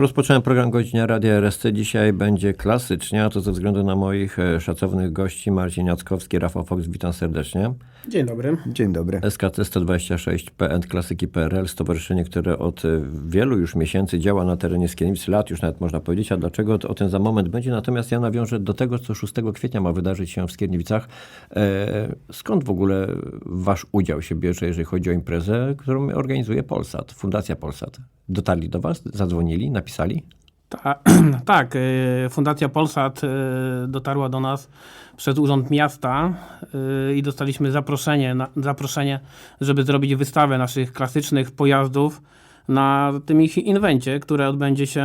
Rozpocząłem program Godzina Radia RSC. Dzisiaj będzie klasycznie, a to ze względu na moich e, szacownych gości Marcin Jackowski, Rafał Fox. Witam serdecznie. Dzień dobry. Dzień dobry. SKC 126 PN Klasyki PRL, stowarzyszenie, które od e, wielu już miesięcy działa na terenie Skierniewic, lat już nawet można powiedzieć, a dlaczego o tym za moment będzie. Natomiast ja nawiążę do tego, co 6 kwietnia ma wydarzyć się w Skierniewicach. E, skąd w ogóle wasz udział się bierze, jeżeli chodzi o imprezę, którą organizuje Polsat, Fundacja Polsat? Dotarli do was, zadzwonili, napisali? Ta, tak, y, Fundacja Polsat y, dotarła do nas przez Urząd Miasta y, i dostaliśmy zaproszenie, zaproszenie, żeby zrobić wystawę naszych klasycznych pojazdów na tym ich inwencie, które odbędzie się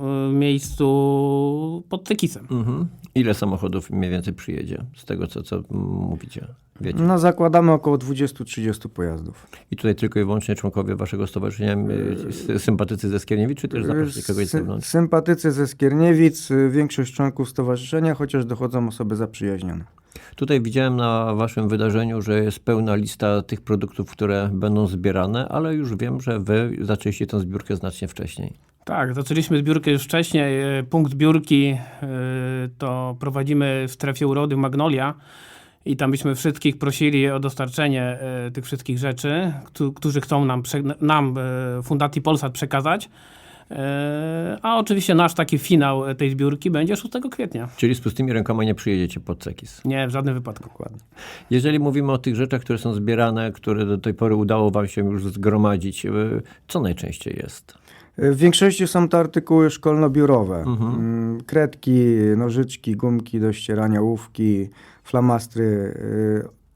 w miejscu pod Tekisem. Mhm. Ile samochodów mniej więcej przyjedzie z tego, co, co mówicie? Wiecie. No zakładamy około 20-30 pojazdów. I tutaj tylko i wyłącznie członkowie waszego stowarzyszenia, y, sy- sympatycy ze Skierniewic, czy też zaprosili kogoś z zewnątrz? Sympatycy ze Skierniewic, y, większość członków stowarzyszenia, chociaż dochodzą osoby zaprzyjaźnione. Tutaj widziałem na waszym wydarzeniu, że jest pełna lista tych produktów, które będą zbierane, ale już wiem, że wy zaczęliście tę zbiórkę znacznie wcześniej. Tak, zaczęliśmy zbiórkę już wcześniej. E, Punkt zbiórki e, to prowadzimy w strefie urody Magnolia i tam byśmy wszystkich prosili o dostarczenie e, tych wszystkich rzeczy, któ- którzy chcą nam, nam Fundacji Polsat przekazać. E, A oczywiście nasz taki finał tej zbiórki będzie 6 kwietnia. Czyli z pustymi rękoma nie przyjedziecie pod Cekis. Nie, w żadnym wypadku. Dokładnie. Jeżeli mówimy o tych rzeczach, które są zbierane, które do tej pory udało wam się już zgromadzić, y, co najczęściej jest? Y, W większości są to artykuły szkolno-biurowe. Mm, Kredki, nożyczki, gumki do ścierania, łówki, flamastry.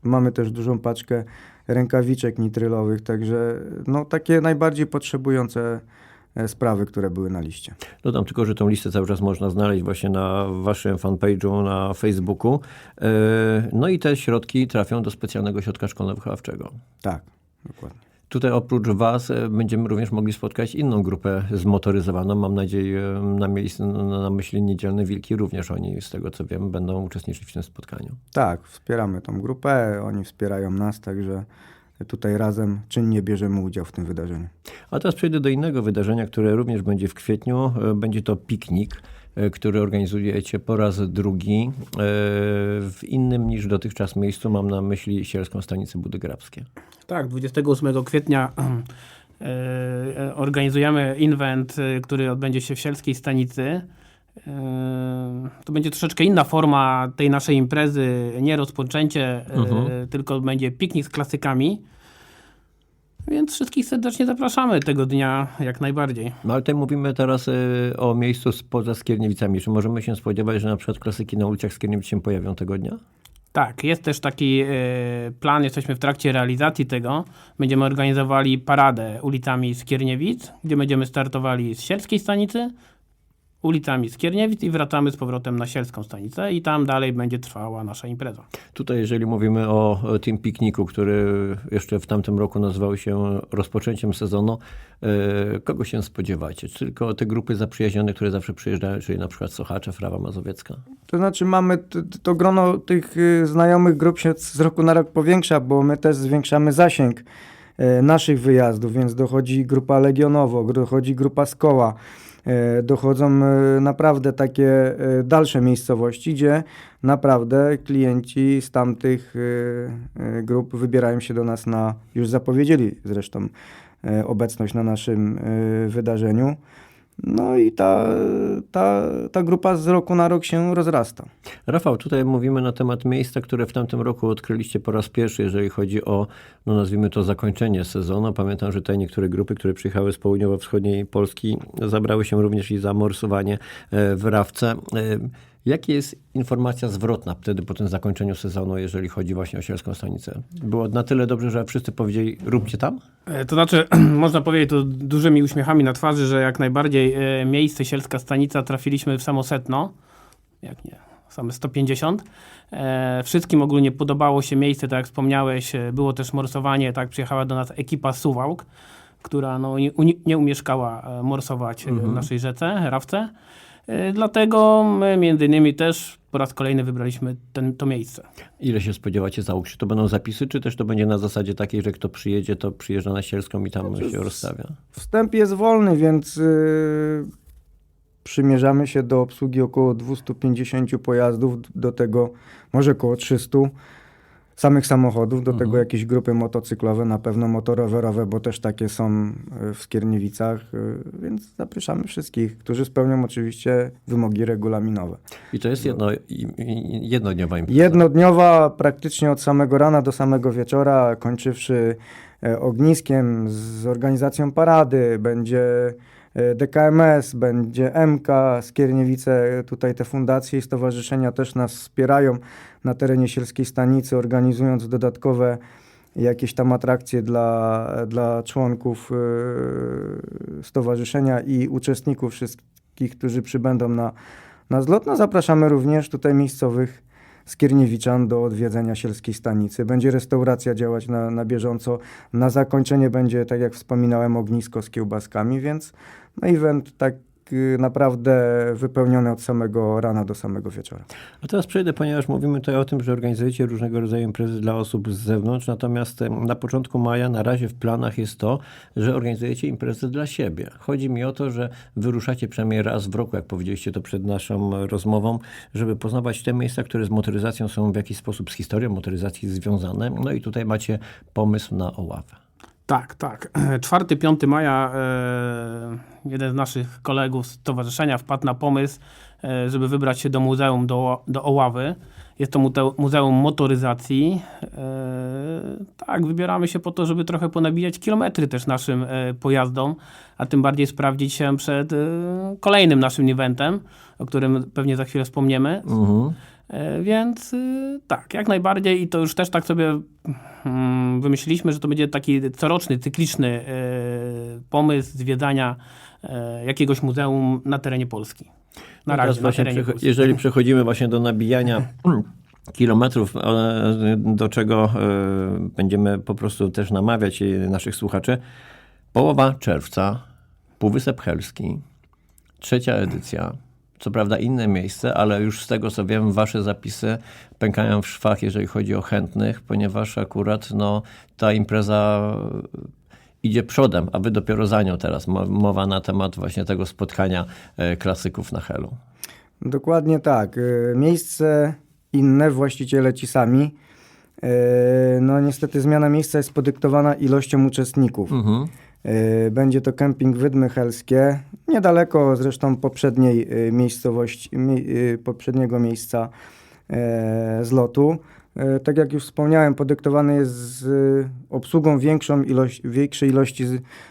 Mamy też dużą paczkę rękawiczek nitrylowych, także no, takie najbardziej potrzebujące e, sprawy, które były na liście. Dodam tylko, że tą listę cały czas można znaleźć właśnie na waszym fanpage'u na Facebooku. Y, No i te środki trafią do specjalnego ośrodka szkolno-wychowawczego. Tak, dokładnie. Tutaj oprócz Was e, będziemy również mogli spotkać inną grupę zmotoryzowaną. Mam nadzieję na, miejscu, na myśli Niedzielne Wilki. Również oni, z tego co wiem, będą uczestniczyć w tym spotkaniu. Tak, wspieramy tą grupę, oni wspierają nas, także tutaj razem czynnie bierzemy udział w tym wydarzeniu. A teraz przejdę do innego wydarzenia, które również będzie w kwietniu. E, Będzie to piknik, e, który organizujecie po raz drugi e, w innym niż dotychczas miejscu. Mam na myśli Sielską Stanicę Budygrabskie. Tak, 28 kwietnia organizujemy inwent, który odbędzie się w Sielskiej Stanicy. E, To będzie troszeczkę inna forma tej naszej imprezy, nie rozpoczęcie, e, Mhm. tylko będzie piknik z klasykami. Więc wszystkich serdecznie zapraszamy tego dnia jak najbardziej. No ale tutaj mówimy teraz e, o miejscu spoza Skierniewicami. Czy możemy się spodziewać, że na przykład klasyki na ulicach Skierniewic się pojawią tego dnia? Tak, jest też taki e, plan, jesteśmy w trakcie realizacji tego. Będziemy organizowali paradę ulicami Skierniewic, gdzie będziemy startowali z Sielskiej Stanicy, ulicami Skierniewic i wracamy z powrotem na Sielską Stanicę i tam dalej będzie trwała nasza impreza. Tutaj, jeżeli mówimy o tym pikniku, który jeszcze w tamtym roku nazywał się rozpoczęciem sezonu, e, kogo się spodziewacie? Czy tylko te grupy zaprzyjaźnione, które zawsze przyjeżdżają, czyli na przykład Sochacze, Frawa Mazowiecka? To znaczy mamy, to grono tych y, znajomych grup się z roku na rok powiększa, bo my też zwiększamy zasięg e, naszych wyjazdów, więc dochodzi grupa Legionowo, dochodzi grupa z koła, dochodzą e, naprawdę takie e, dalsze miejscowości, gdzie naprawdę klienci z tamtych e, e, grup wybierają się do nas na, już zapowiedzieli zresztą e, obecność na naszym e, wydarzeniu. No i ta, ta, ta grupa z roku na rok się rozrasta. Rafał, tutaj mówimy na temat miejsca, które w tamtym roku odkryliście po raz pierwszy, jeżeli chodzi o, no nazwijmy to, zakończenie sezonu. Pamiętam, że tutaj niektóre grupy, które przyjechały z południowo-wschodniej Polski, zabrały się również i za morsowanie e, w Rawce. Jaka jest informacja zwrotna wtedy po tym zakończeniu sezonu, jeżeli chodzi właśnie o Sielską Stanicę? Było na tyle dobrze, że wszyscy powiedzieli, róbcie tam? E, To znaczy, można powiedzieć to dużymi uśmiechami na twarzy, że jak najbardziej e, miejsce Sielska Stanica trafiliśmy w samo setno, jak nie, same 150. E, wszystkim ogólnie podobało się miejsce, tak jak wspomniałeś, było też morsowanie, tak przyjechała do nas ekipa Suwałk, która no, nie, nie umieszkała morsować e, w naszej rzece, Rawce. E, Dlatego my między innymi też po raz kolejny wybraliśmy ten, to miejsce. Ile się spodziewacie załóg? Czy to będą zapisy, czy też to będzie na zasadzie takiej, że kto przyjedzie, to przyjeżdża na Sielską i tam się rozstawia? Wstęp jest wolny, więc y, przymierzamy się do obsługi około 250 pojazdów, do tego może około 300 samych samochodów, do tego jakieś grupy motocyklowe, na pewno motorowerowe, bo też takie są y, w Skierniewicach, y, więc zapraszamy wszystkich, którzy spełnią oczywiście wymogi regulaminowe. I to jest jedno, jednodniowa impreza. Jednodniowa, praktycznie od samego rana do samego wieczora, kończywszy e, ogniskiem, z organizacją parady, będzie e, DKMS, będzie MK, Skierniewice, tutaj te fundacje i stowarzyszenia też nas wspierają na terenie Sielskiej Stanicy, organizując dodatkowe jakieś tam atrakcje dla, dla członków e, stowarzyszenia i uczestników wszystkich, którzy przybędą na, na zlot. No, zapraszamy również tutaj miejscowych Skierniewiczan do odwiedzenia Sielskiej Stanicy. Będzie restauracja działać na, na bieżąco. Na zakończenie będzie, tak jak wspominałem, ognisko z kiełbaskami, więc no event tak y, naprawdę wypełniony od samego rana do samego wieczora. A teraz przejdę, ponieważ mówimy tutaj o tym, że organizujecie różnego rodzaju imprezy dla osób z zewnątrz, natomiast na początku maja na razie w planach jest to, że organizujecie imprezy dla siebie. Chodzi mi o to, że wyruszacie przynajmniej raz w roku, jak powiedzieliście to przed naszą rozmową, żeby poznawać te miejsca, które z motoryzacją są w jakiś sposób z historią motoryzacji związane. No i tutaj macie pomysł na Oławę. Tak, tak. 4-5 maja e, jeden z naszych kolegów z stowarzyszenia wpadł na pomysł, e, żeby wybrać się do muzeum, do, do Oławy. Jest to Muzeum Motoryzacji. E, tak, wybieramy się po to, żeby trochę ponabijać kilometry też naszym pojazdom, a tym bardziej sprawdzić się przed kolejnym naszym eventem, o którym pewnie za chwilę wspomniemy. Mhm. E, Więc y, tak, jak najbardziej i to już też tak sobie mm, wymyśliliśmy, że to będzie taki coroczny, cykliczny e, pomysł zwiedzania e, jakiegoś muzeum na terenie Polski. Na No razie na właśnie terenie Polski. jeżeli przechodzimy właśnie do nabijania kilometrów, e, do czego e, będziemy po prostu też namawiać e, naszych słuchaczy, połowa czerwca, Półwysep Helski, trzecia edycja. Co prawda inne miejsce, ale już z tego co wiem, wasze zapisy pękają w szwach, jeżeli chodzi o chętnych, ponieważ akurat no, ta impreza idzie przodem, a wy dopiero za nią teraz. Mo- Mowa na temat właśnie tego spotkania e, klasyków na Helu. Dokładnie tak. Y, Miejsce inne, właściciele ci sami. No niestety zmiana miejsca jest podyktowana ilością uczestników. Mhm. Y, Będzie to kemping Wydmy Helskie, niedaleko zresztą poprzedniej y, miejscowości, mi- y, poprzedniego miejsca e, zlotu. E, Tak jak już wspomniałem, podyktowany jest z obsługą większą ilość, większej ilości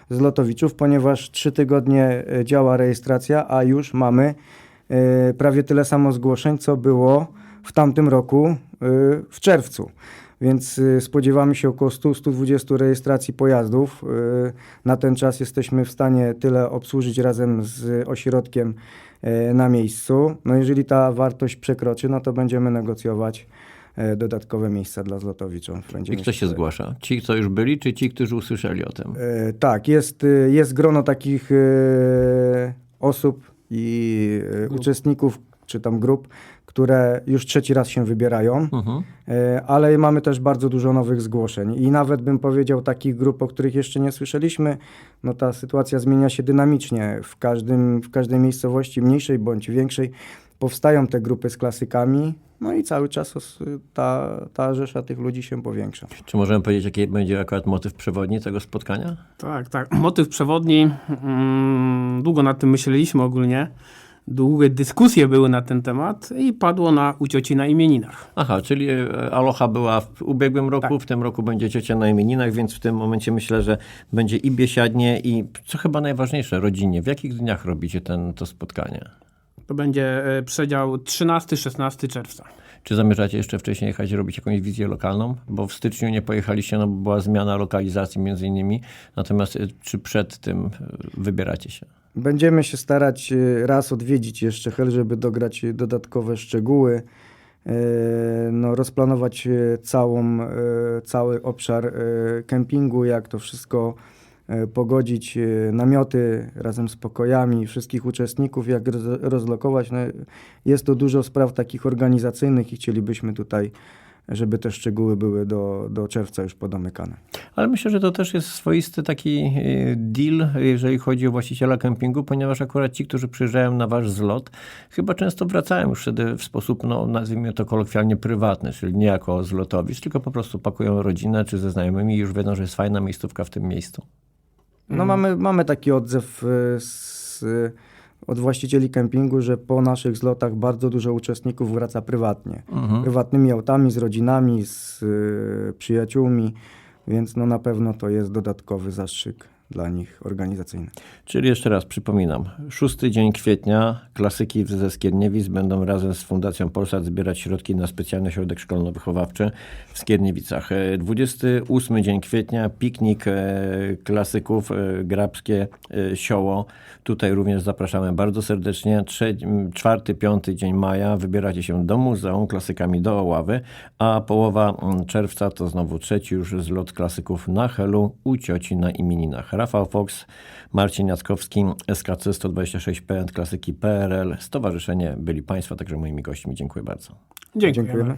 zlotowiczów, ponieważ trzy tygodnie e, działa rejestracja, a już mamy prawie tyle samo zgłoszeń, co było w tamtym roku w czerwcu. Więc y, spodziewamy się około 100-120 rejestracji pojazdów. Y, Na ten czas jesteśmy w stanie tyle obsłużyć razem z ośrodkiem e, na miejscu. No jeżeli ta wartość przekroczy, no to będziemy negocjować dodatkowe miejsca dla zlotowiczów. I kto się zgłasza? Ci, co już byli, czy ci, którzy usłyszeli o tym? Tak, jest, y, jest grono takich osób i uczestników, czy tam grup, które już trzeci raz się wybierają, Mhm. e, ale mamy też bardzo dużo nowych zgłoszeń i nawet bym powiedział takich grup, o których jeszcze nie słyszeliśmy, no ta sytuacja zmienia się dynamicznie. W, każdym, w każdej miejscowości, mniejszej bądź większej, powstają te grupy z klasykami, no i cały czas ta, ta rzesza tych ludzi się powiększa. Czy możemy powiedzieć, jaki będzie akurat motyw przewodni tego spotkania? Tak, tak. Motyw przewodni. Mm, długo nad tym myśleliśmy ogólnie. Długie dyskusje były na ten temat i padło na u cioci na imieninach. Aha, czyli e, Aloha była w ubiegłym roku, Tak. w tym roku będzie ciocia na imieninach, więc w tym momencie myślę, że będzie i biesiadnie i co chyba najważniejsze, rodzinnie. W jakich dniach robicie ten, to spotkanie? To będzie e, przedział 13-16 czerwca. Czy zamierzacie jeszcze wcześniej jechać robić jakąś wizję lokalną? Bo w styczniu nie pojechaliście, no bo była zmiana lokalizacji między innymi. Natomiast e, czy przed tym wybieracie się? Będziemy się starać y, raz odwiedzić jeszcze Hel, żeby dograć dodatkowe szczegóły, y, no, rozplanować y, całą, cały obszar kempingu, jak to wszystko pogodzić, namioty razem z pokojami wszystkich uczestników, jak roz- rozlokować. No, jest to dużo spraw takich organizacyjnych i chcielibyśmy tutaj żeby te szczegóły były do, do czerwca już podomykane. Ale myślę, że to też jest swoisty taki y, deal, jeżeli chodzi o właściciela kempingu, ponieważ akurat ci, którzy przyjeżdżają na wasz zlot, chyba często wracają już wtedy w sposób, no, nazwijmy to kolokwialnie prywatny, czyli nie jako zlotowicz, tylko po prostu pakują rodzinę czy ze znajomymi i już wiedzą, że jest fajna miejscówka w tym miejscu. No mamy, mamy taki odzew y, z, od właścicieli kempingu, że po naszych zlotach bardzo dużo uczestników wraca prywatnie. Prywatnymi autami, z rodzinami, z y, przyjaciółmi, więc no na pewno to jest dodatkowy zastrzyk dla nich organizacyjny. Czyli jeszcze raz przypominam, szósty dzień kwietnia klasyki ze Skierniewic będą razem z Fundacją Polsat zbierać środki na specjalny środek szkolno-wychowawczy w Skierniewicach. E, 28 dzień kwietnia piknik e, klasyków e, Grabskie e, Sioło. Tutaj również zapraszamy bardzo serdecznie. Trze- Czwarty, piąty dzień maja wybieracie się do muzeum klasykami do Oławy, a połowa czerwca to znowu trzeci już zlot klasyków na Helu u cioci na imieninach. Rafał Fox, Marcin Jackowski, SKC 126 PN Klasyki PRL, Stowarzyszenie byli Państwo, także moimi gośćmi. Dziękuję bardzo. Dziękujemy. Dziękujemy.